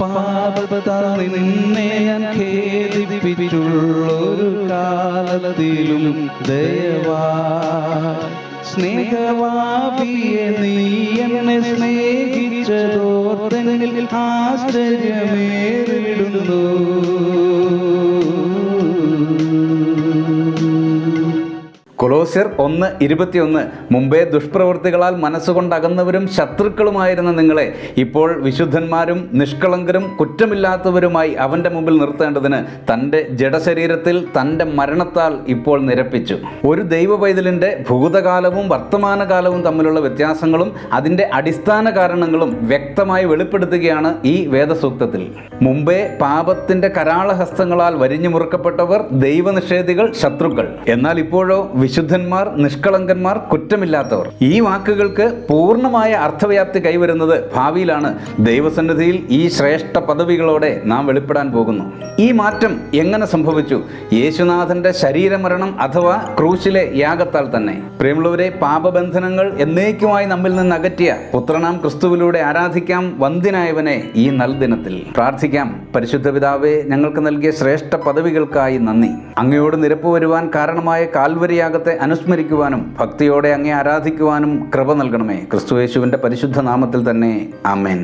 പാപത്താൽ നിന്നെ ഞാൻ ഖേദിപ്പിച്ചുള്ളൊരു കാലത്തിലും ദയവാ. സ്നേഹവാപിയെ നീ എന്നെ സ്നേഹിച്ചതോർ ആശ്ചര്യമേറിടുന്നു കൊളോസ്യർ ഒന്ന് ഇരുപത്തിയൊന്ന്. മുമ്പേ ദുഷ്പ്രവൃത്തികളാൽ മനസ്സുകൊണ്ടകന്നവരും ശത്രുക്കളുമായിരുന്ന നിങ്ങളെ ഇപ്പോൾ വിശുദ്ധന്മാരും നിഷ്കളങ്കരും കുറ്റമില്ലാത്തവരുമായി അവന്റെ മുമ്പിൽ നിർത്തേണ്ടതിന് തന്റെ ജഡശരീരത്തിൽ തന്റെ മരണത്താൽ ഇപ്പോൾ നിരപ്പിച്ചു. ഒരു ദൈവ പൈതലിന്റെ ഭൂതകാലവും വർത്തമാനകാലവും തമ്മിലുള്ള വ്യത്യാസങ്ങളും അതിന്റെ അടിസ്ഥാന കാരണങ്ങളും വ്യക്തമായി വെളിപ്പെടുത്തുകയാണ് ഈ വേദസൂക്തത്തിൽ. മുമ്പേ പാപത്തിന്റെ കരാളഹസ്തങ്ങളാൽ വരിഞ്ഞു മുറുക്കപ്പെട്ടവർ ദൈവനിഷേധികൾ ശത്രുക്കൾ. എന്നാൽ ഇപ്പോഴോ വിശുദ്ധന്മാർ നിഷ്കളങ്കന്മാർ കുറ്റമില്ലാത്തവർ. ഈ വാക്കുകൾക്ക് പൂർണമായ അർത്ഥവ്യാപ്തി കൈവരുന്നത് ഭാവിയിലാണ്. ദൈവസന്നിധിയിൽ ഈ ശ്രേഷ്ഠ പദവികളോടെ നാം വെളിപ്പെടാൻ പോകുന്നു. ഈ മാറ്റം എങ്ങനെ സംഭവിച്ചു? യേശുനാഥന്റെ ശരീരമരണം അഥവാ ക്രൂശിലെ യാഗത്താൽ തന്നെ. പ്രേമുള്ളവരെ പാപബന്ധനങ്ങൾ എന്നേക്കുമായി നമ്മിൽ നിന്ന് അകറ്റിയ പുത്രനാം ക്രിസ്തുവിലൂടെ ആരാധിക്കാം വന്ദിനായവനെ ഈ നൽദിനത്തിൽ. പ്രാർത്ഥിക്കാം. പരിശുദ്ധ പിതാവെ ഞങ്ങൾക്ക് നൽകിയ ശ്രേഷ്ഠ പദവികൾക്കായി നന്ദി. അങ്ങയോട് നിരപ്പ് വരുവാൻ കാരണമായ കാൽവരിയാഗത്തെ അനുസ്മരിക്കുവാനും ഭക്തിയോടെ അങ്ങേ ആരാധിക്കുവാനും കൃപ നൽകണമേ. ക്രിസ്തുയേശുവിന്റെ പരിശുദ്ധ നാമത്തിൽ തന്നെ. ആമേൻ.